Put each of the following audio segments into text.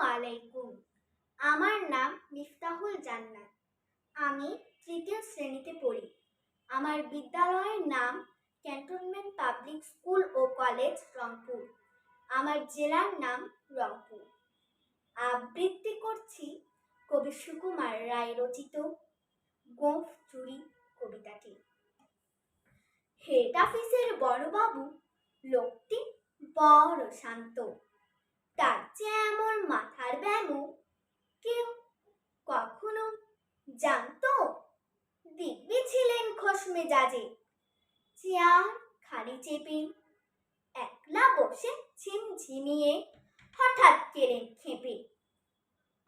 আলাইকুম। আমার নাম মিফতাহুল জান্নাত। আমি তৃতীয় শ্রেণীতে পড়ি। আমার বিদ্যালয়ের নাম ক্যান্টনমেন্ট পাবলিক স্কুল ও কলেজ রংপুর। আমার জেলার নাম রংপুর। আবৃত্তি করছি কবি সুকুমার রায় রচিত গোঁফ চুরি কবিতাটি। হেড অফিসের বড়বাবু লোকটি বড় শান্ত। তার যে এমন মাথার ব্যামো, কেউ কখনো জানতো? দিব্যি ছিলেন খোশ মেজাজে। চেয়ার খালি চেপে একলা বসে ঝিমঝিমিয়ে হঠাৎ কেড়েন খেপে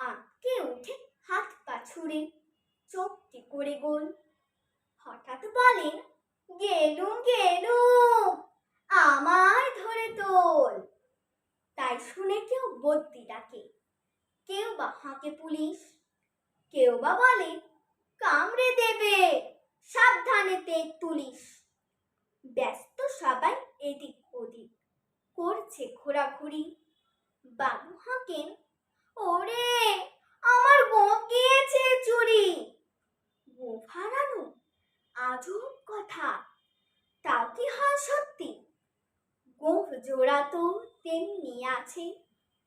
আটকে উঠে হাত পা ছুড়ে চোখটি করে গোল। হঠাৎ বলেন গেলুম গেলুম, আমায় ধরে তোল তাই শুনে কেউ বদ্যি ডাকে। কেউ বা হাঁকে পুলিশ, কেউ বা বলে, কামড়ে দেবে, সাবধানে তেজ তুলিস। ব্যস্ত সবাই এদিক ওদিক করছে ঘোরাঘুরি। বাবু হাঁকেন, ওরে, আমার গোপ গিয়েছে চুরি। গোপ হারানো আজব কথা। জোড়া তো তেমনি আছে,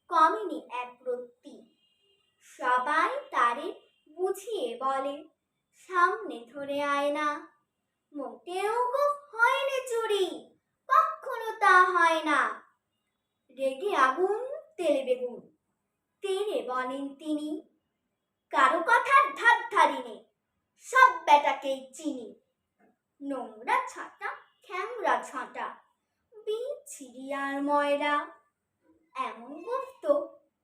কমেনি এক রত্তি। সবাই তারে বুঝিয়ে বলে, সামনে ধরে আয় না। মোটেও গোঁফ হয়নি চুরি, কখনো তা হয় না। রেগে আগুন, তেলে বেগুন, তেরে বলেন তিনি, কারও কথার ধার ধারি নেই সব বেটাকেই চিনি। নোংরা ছাটা, খ্যাংরা ছাটা আর ময়রা। এমন গুপ্ত,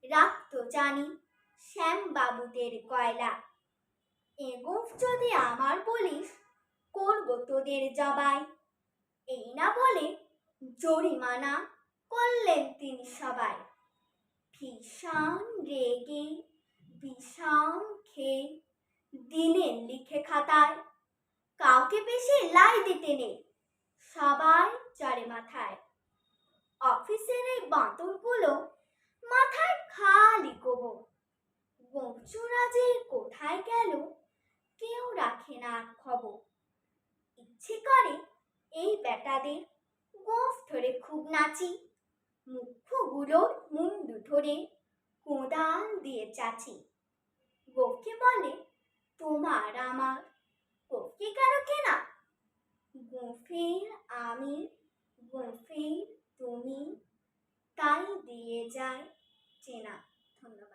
রাখতো জানি শ্যাম বাবুদের কয়লা। এ গুফ যদি আমার বলিস, করব তোদের জবাই। এই না বলে জরিমানা করলেন তিনি সবাই। ভীষণ রেগে বিষম খেয়ে দিলেন লিখে খাতায়। কাউকে বেশি লাই দিতে নেই, সবাই চড়ে মাথায়। বাঁদরগুলো মাথায় খালি গোবর গোমচুরা যে কোথায় গেল, কেউ রাখে না খবর। ইচ্ছে করে এই বেটাদের গোফ ধরে খুব নাচি। মুখগুলোর মুন্ডু ধরে কোদাল দিয়ে চাচি। গোফকে বলে, তোমার আমার গোফকে কারও কেনা? গোফের আমি গোফের তুমি তাই দিয়ে যায় চেনা। ধন্যবাদ।